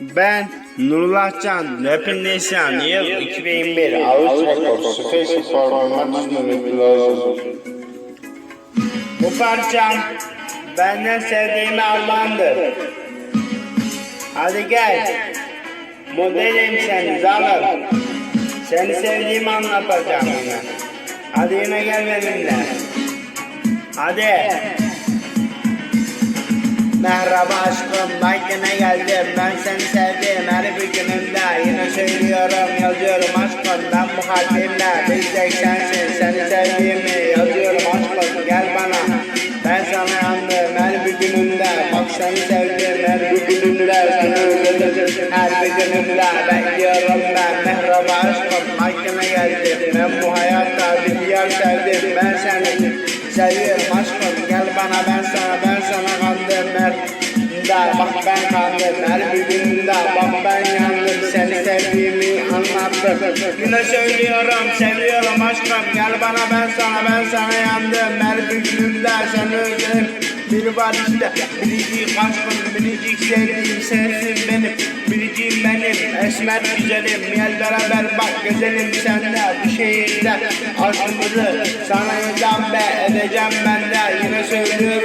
Ben Nurullah Can, Rapin Nişan, yıl 2021, Ağustos Spor, Space Format Bu parçam benden sevdiğimi Allah'ındır. Hadi gel, modelim seni zalım. Seni sevdiğimi anlatacağım yine. Hadi yine gel benimle. Hadi. Merhaba aşkım ben yine geldim. Ben seni sevdim her bir gününde Yine söylüyorum yazıyorum aşkım. Ben bu kalbimle Bir tek sensin seni sevdiğimi yazıyorum aşkım. Gel bana. Ben sana yandım her bir gününde Bak seni sevdim her bir gününde Seni özledim her bir gününde Bekliyorum ben. Merhaba aşkım yine geldim. Ben bu hayatta bir yer sevdim. Ben seni Seviyorum aşkım da bak ben bir gününde bak ben yandım. Seni sevdiğimi anlattım. Yine söylüyorum seviyorum aşkım. Gel bana ben sana ben sana yandım. Her bir gününde seni özledim. Biri var işte biricik aşkım biricik sevdiğim sensin benim. Biricik benim esmer güzelim. Gel beraber bak gezelim senle bu şehirde. Aşkımızı sana yazan be edeceğim ben de. Yine söylüyorum